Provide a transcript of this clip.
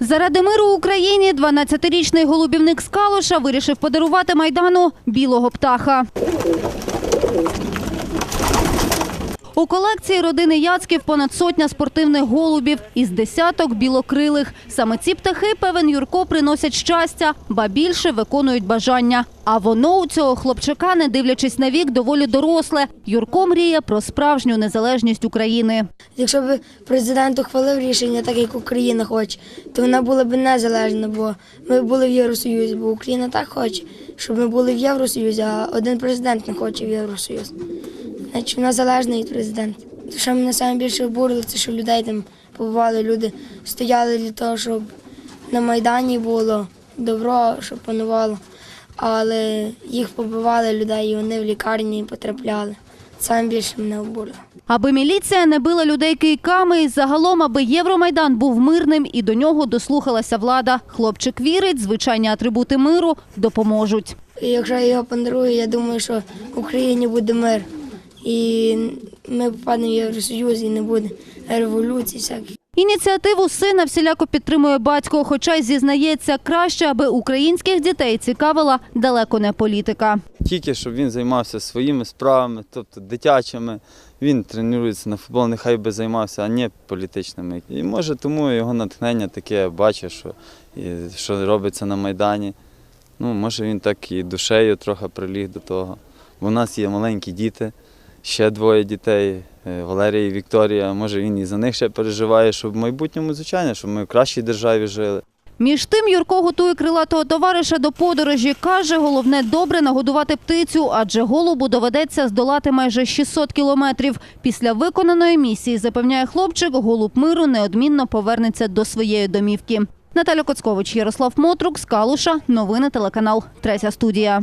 Заради миру Україні 12-річний голубівник з Калуша вирішив подарувати Майдану білого птаха. У колекції родини Яцьків понад сотня спортивних голубів із десяток білокрилих. Саме ці птахи, певен Юрко, приносять щастя, ба більше виконують бажання. А воно у цього хлопчака, не дивлячись на вік, доволі доросле. Юрко мріє про справжню незалежність України. Якщо б президент ухвалив рішення, так як Україна хоче, то вона була б незалежна, бо ми були в Євросоюзі, бо Україна так хоче, щоб ми були в Євросоюзі, а один президент не хоче в Євросоюз. Значить, вона залежна від президента. Що мене найбільше обурило, це що людей там побували. Люди стояли для того, щоб на Майдані було добро, щоб панувало. Але їх побивали людей, і вони в лікарні потрапляли. Це найбільше мене обурило. Аби міліція не била людей кийками, і загалом, аби Євромайдан був мирним і до нього дослухалася влада. Хлопчик вірить, звичайні атрибути миру допоможуть. І якщо я його подарую, я думаю, що в Україні буде мир. І ми попадемо в Євросоюз і не буде революцій всяких. Ініціативу сина всіляко підтримує батько, хоча й зізнається, краще, аби українських дітей цікавила далеко не політика. Тільки щоб він займався своїми справами, тобто дитячими. Він тренується на футбол, нехай би займався, а не політичними. І може тому його натхнення таке бачить, що, і, що робиться на Майдані. Ну, може він так і душею трохи приліг до того. Бо у нас є маленькі діти, ще двоє дітей, е, Валерія і Вікторія. Може він і за них ще переживає, щоб в майбутньому, звичайно, щоб ми в кращій державі жили. Між тим Юрко готує крилатого товариша до подорожі. Каже, головне добре нагодувати птицю, адже голубу доведеться здолати майже 600 кілометрів. Після виконаної місії, запевняє хлопчик, голуб миру неодмінно повернеться до своєї домівки. Наталя Коцкович, Ярослав Мотрук, Скалуша. Новини телеканал Третя студія.